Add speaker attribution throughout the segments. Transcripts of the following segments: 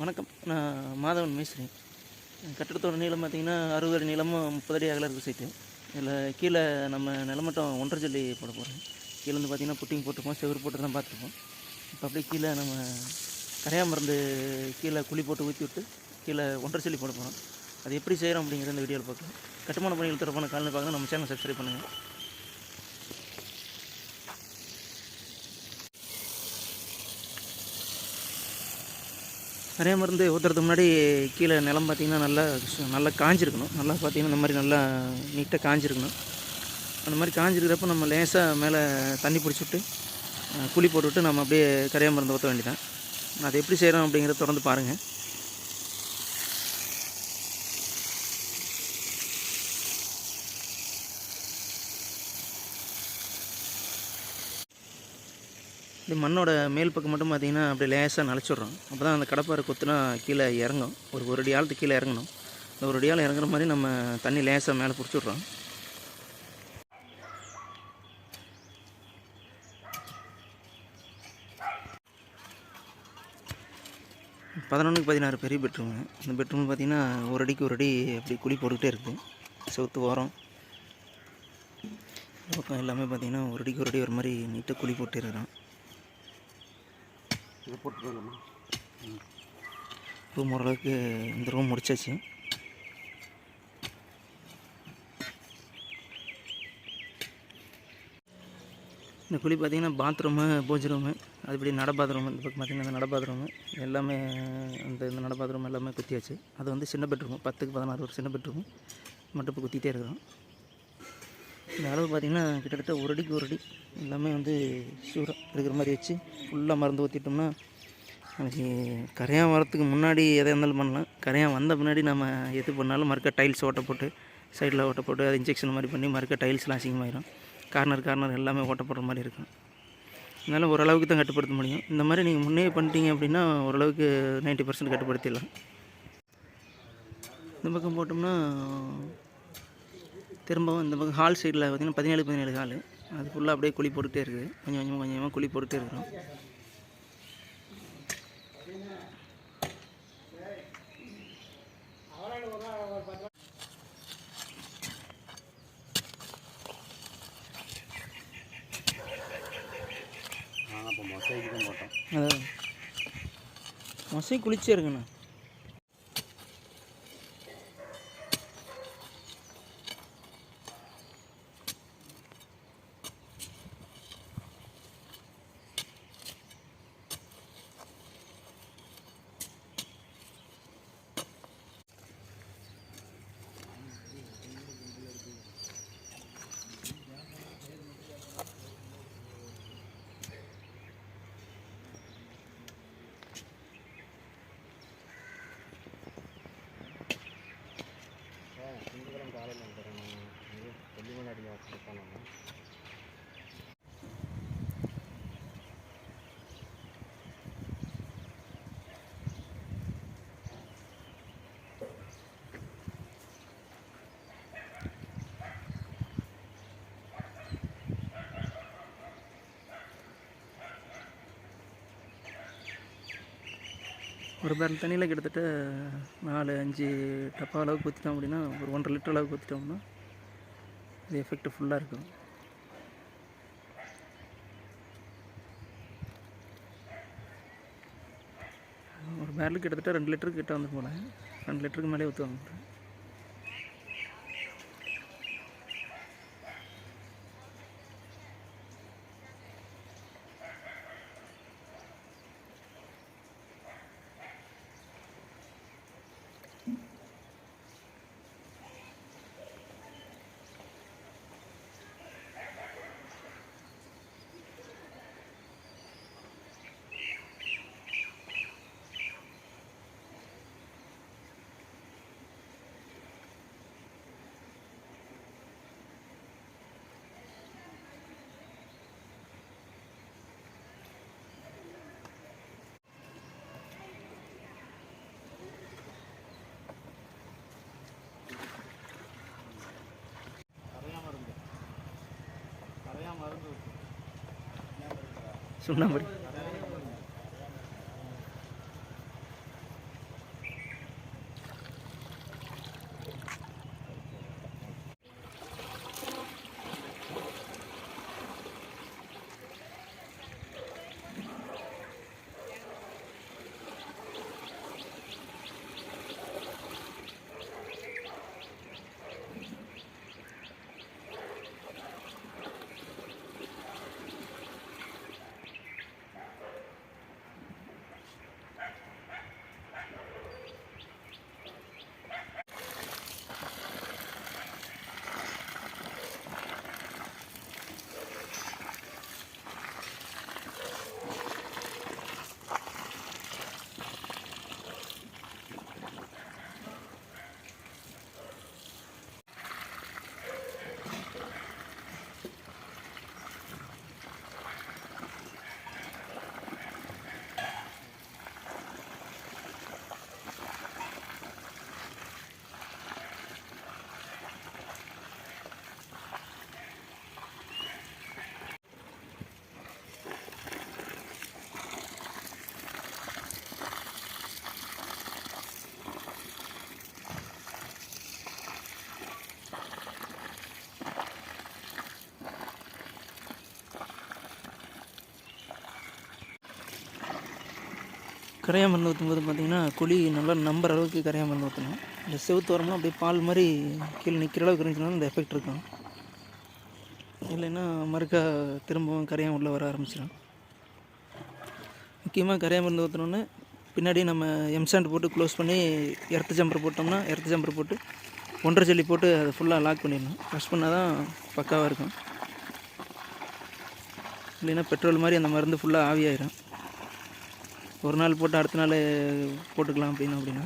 Speaker 1: வணக்கம் நான் மாதவன் மேஸ்திரி கட்டிடத்தோட நீளம் பார்த்திங்கன்னா அறுபது அடி நீளமும் முப்பது அடி அகல இருக்குது சைட்டு இதில் கீழே நம்ம நிலமட்டம் ஒன்றரை ஜல்லி போட போகிறேன் கீழே வந்து பார்த்திங்கன்னா புட்டிங் போட்டிருப்போம் செவ்வறு போட்டு தான் பார்த்துருப்போம் இப்போ அப்படியே கீழே நம்ம கரையா மருந்து கீழே குழி போட்டு ஊற்றி விட்டு கீழே ஒன்றரை ஜல்லி போட போகிறோம் அது எப்படி செய்கிறோம் அப்படிங்கிறத இந்த வீடியோவில் பார்க்கலாம் கட்டுமான பணிகள் தொடர்பான காலநிலை பார்க்கணும் நம்ம சேனல் சப்ஸ்கிரைப் பண்ணுங்கள் நிறைய மருந்து ஊற்றுறதுக்கு முன்னாடி கீழே நிலம் பார்த்திங்கன்னா நல்லா நல்லா காஞ்சிருக்கணும் நல்லா பார்த்திங்கன்னா இந்த மாதிரி நல்லா நீட்டாக காஞ்சிருக்கணும் அந்த மாதிரி காஞ்சிருக்கிறப்ப நம்ம லேசாக மேலே தண்ணி பிடிச்சிட்டு குழி போட்டுவிட்டு நம்ம அப்படியே கரையா மருந்து ஊற்ற வேண்டியதான் அது எப்படி செய்கிறோம் அப்படிங்கிறத தொடர்ந்து பாருங்கள் இப்படி மண்ணோட மேல் பக்கம் மட்டும் பார்த்திங்கன்னா அப்படியே லேசாக நனைச்சிட்றோம் அப்போ தான் அந்த கடப்பாறை கொத்துனா கீழே இறங்கும் ஒரு ஒரு அடி ஆழத்து கீழே இறங்கணும் இந்த ஒரு அடி ஆள் இறங்குற மாதிரி நம்ம தண்ணி லேசாக மேலே பிடிச்சிட்றோம் பதினொன்றுக்கு பதினாறு பெரிய பெட்ரூம் அந்த பெட்ரூம் பார்த்திங்கன்னா ஒரு அடிக்கு ஒரு அடி அப்படி குழி போட்டுக்கிட்டே இருக்குது செவுத்து ஓரம் பக்கம் எல்லாமே பார்த்திங்கன்னா ஒரு அடிக்கு ஒரு அடி ஒரு மாதிரி நீட்டாக குழி போட்டு இருக்கிறான் இதை ரூம் ஓரளவுக்கு இந்த ரூம் முடிச்சாச்சு இந்த குழி பார்த்திங்கன்னா பாத்ரூமு போஜ் ரூமு அதுபடி நட பாத்ரூம் இந்த பக்கம் பார்த்திங்கன்னா நட பாத்ரூமு எல்லாமே அந்த இந்த நட பாத்ரூம் எல்லாமே குத்தியாச்சு அது வந்து சின்ன பெட்ரூம் பத்துக்கு பதினாறு ஒரு சின்ன பெட்ரூம் மட்டும் இப்போ குத்திகிட்டே இருக்கிறோம் இந்த அளவு பார்த்திங்கன்னா கிட்டத்தட்ட ஒரு அடிக்கு ஒரு அடி எல்லாமே வந்து ஷூராக இருக்கிற மாதிரி வச்சு ஃபுல்லாக மருந்து ஊற்றிட்டோம்னா நமக்கு கரையாக வரத்துக்கு முன்னாடி எதை இருந்தாலும் பண்ணலாம் கரையாக வந்த பின்னாடி நம்ம எது பண்ணாலும் மறுக்க டைல்ஸ் ஓட்ட போட்டு சைடில் ஓட்ட போட்டு அது இன்ஜெக்ஷன் மாதிரி பண்ணி மறுக்க டைல்ஸ்லாம் அசிங்கமாயிடும் கார்னர் கார்னர் எல்லாமே ஓட்ட போடுற மாதிரி இருக்கும் அதனால் ஓரளவுக்கு தான் கட்டுப்படுத்த முடியும் இந்த மாதிரி நீங்கள் முன்னே பண்ணிட்டீங்க அப்படின்னா ஓரளவுக்கு நைன்ட்டி பர்சன்ட் கட்டுப்படுத்திடலாம் இந்த பக்கம் போட்டோம்னா திரும்பவும் இந்த பக்கம் ஹால் சைடில் பார்த்திங்கன்னா பதினேழு பதினேழு ஹால் அது ஃபுல்லாக அப்படியே குழி போட்டுகிட்டே இருக்குது கொஞ்சம் கொஞ்சமாக கொஞ்சமாக குழி போட்டுகிட்டே இருக்கிறோம் அதான் மொசை குளிச்சே இருக்குண்ணா ஒரு பேரல் தண்ணியில் கிட்டத்தட்ட நாலு அஞ்சு டப்பா அளவுக்கு ஊற்றிட்டோம் அப்படின்னா ஒரு ஒன்றரை லிட்டர் அளவுக்கு ஊற்றிட்டோம்னா இது எஃபெக்ட் ஃபுல்லாக இருக்கும் ஒரு பேரலுக்கு கிட்டத்தட்ட ரெண்டு லிட்டருக்கு கிட்டே வந்து போனேன் ரெண்டு லிட்டருக்கு மேலே ஊற்றுவாங்க ಸುಣ್ಣ ಬರಿ கரையா மருந்து ஊற்றும்போது பார்த்தீங்கன்னா குழி நல்லா நம்புற அளவுக்கு கரையா மருந்து ஊற்றணும் இந்த செவுத்தோரம்லாம் அப்படியே பால் மாதிரி கீழே நிற்கிற அளவுக்கு இருந்துச்சுனாலும் இந்த எஃபெக்ட் இருக்கும் இல்லைன்னா மறுக்கா திரும்பவும் கரையா உள்ளே வர ஆரம்பிச்சிடும் முக்கியமாக கரையா மருந்து ஊற்றினோன்னே பின்னாடி நம்ம எம்சாண்ட் போட்டு க்ளோஸ் பண்ணி இரத்த ஜம்பர் போட்டோம்னா இரத்த ஜம்பர் போட்டு ஒன்றரை ஜல்லி போட்டு அதை ஃபுல்லாக லாக் பண்ணிடணும் க்ரஷ் பண்ணால் தான் பக்காவாக இருக்கும் இல்லைன்னா பெட்ரோல் மாதிரி அந்த மருந்து ஃபுல்லாக ஆவியாயிரும் ஒரு நாள் போட்டு அடுத்த நாள் போட்டுக்கலாம் அப்படின்னா அப்படின்னா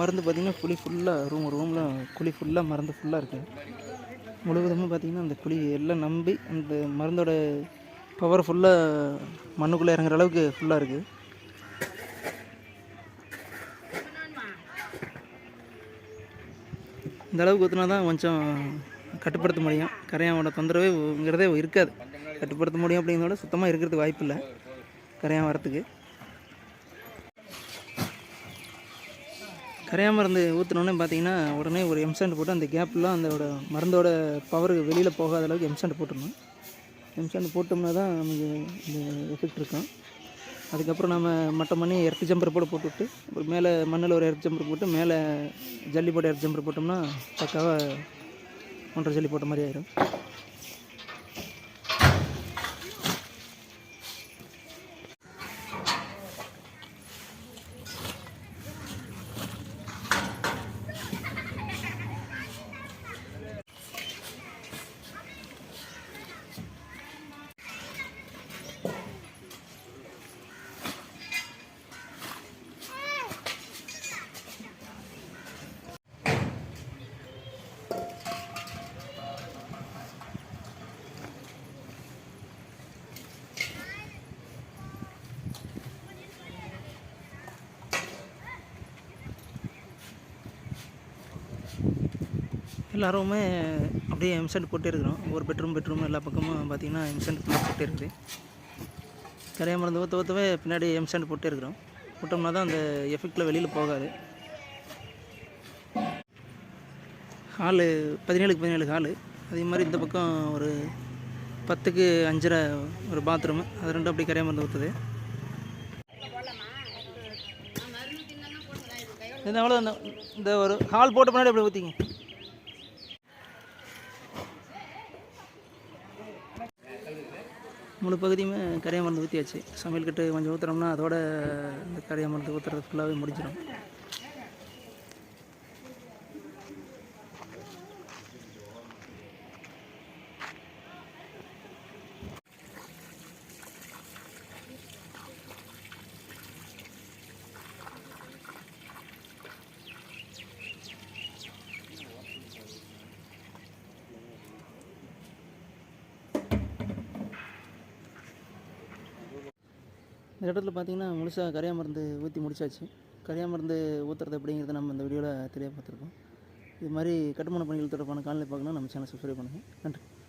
Speaker 1: மருந்து பார்த்திங்கன்னா குழி ஃபுல்லாக ரூம் ரூமில் குழி ஃபுல்லாக மருந்து ஃபுல்லாக இருக்குது முழுவதுமே பார்த்திங்கன்னா அந்த குழி எல்லாம் நம்பி அந்த மருந்தோட பவர் ஃபுல்லாக மண்ணுக்குள்ளே இறங்குற அளவுக்கு ஃபுல்லாக இருக்குது இந்த அளவுக்கு ஊற்றினா தான் கொஞ்சம் கட்டுப்படுத்த முடியும் கரையாவோட தொந்தரவுங்கிறதே இருக்காது கட்டுப்படுத்த முடியும் அப்படிங்கிறத விட சுத்தமாக இருக்கிறதுக்கு வாய்ப்பு இல்லை கரையான் வரத்துக்கு கரையா மருந்து ஊற்றினோடனே பார்த்தீங்கன்னா உடனே ஒரு எம்சாண்ட் போட்டு அந்த கேப்லாம் அதோட மருந்தோட பவர் வெளியில் போகாத அளவுக்கு எம்சாண்ட் போட்டுருணும் எம்சாண்ட் போட்டோம்னா தான் நமக்கு இந்த எஃபெக்ட் இருக்கும் அதுக்கப்புறம் நம்ம மட்ட மணி எர்த் ஜம்பர் போட போட்டுவிட்டு ஒரு மேலே மண்ணில் ஒரு எர்த் ஜம்பர் போட்டு மேலே ஜல்லி போட்டு எர்த் ஜம்பர் போட்டோம்னா பக்காவாக ஒன்றரை ஜல்லி போட்ட மாதிரி ஆயிரும் எல்லோருமே அப்படியே எம்சண்ட் போட்டே இருக்கிறோம் ஒரு பெட்ரூம் பெட்ரூம் எல்லா பக்கமும் பார்த்திங்கன்னா எம்செண்ட் போட்டே இருக்குது கரைய மருந்து ஊற்ற ஊற்றவே பின்னாடி எம்சண்ட் போட்டே இருக்கிறோம் போட்டோம்னா தான் அந்த எஃபெக்டில் வெளியில் போகாது ஹாலு பதினேழுக்கு பதினேழு ஹாலு அதே மாதிரி இந்த பக்கம் ஒரு பத்துக்கு அஞ்சரை ஒரு பாத்ரூமு அது ரெண்டும் அப்படி கரைய மருந்து ஊற்றுது இது அவ்வளோ இந்த ஒரு ஹால் போட்ட பின்னாடி அப்படி ஊற்றிங்க முழு பகுதியுமே கரையா மருந்து ஊற்றியாச்சு சமையல் கட்டு கொஞ்சம் ஊற்றுறோம்னா அதோட இந்த கரையா மருந்து ஊற்றுறது ஃபுல்லாகவே முடிஞ்சிடும் இந்த இடத்துல பார்த்திங்கன்னா முழுசாக கரையா மருந்து ஊற்றி முடிச்சாச்சு கரையா மருந்து ஊற்றுறது அப்படிங்கிறத நம்ம இந்த வீடியோவில் தெரிய பார்த்துருக்கோம் இது மாதிரி கட்டுமான பணிகள் தொடர்பான காலநிலை பார்க்கணும் நம்ம சேனல் சப்ஸ்கிரைப் பண்ணுங்கள் நன்றி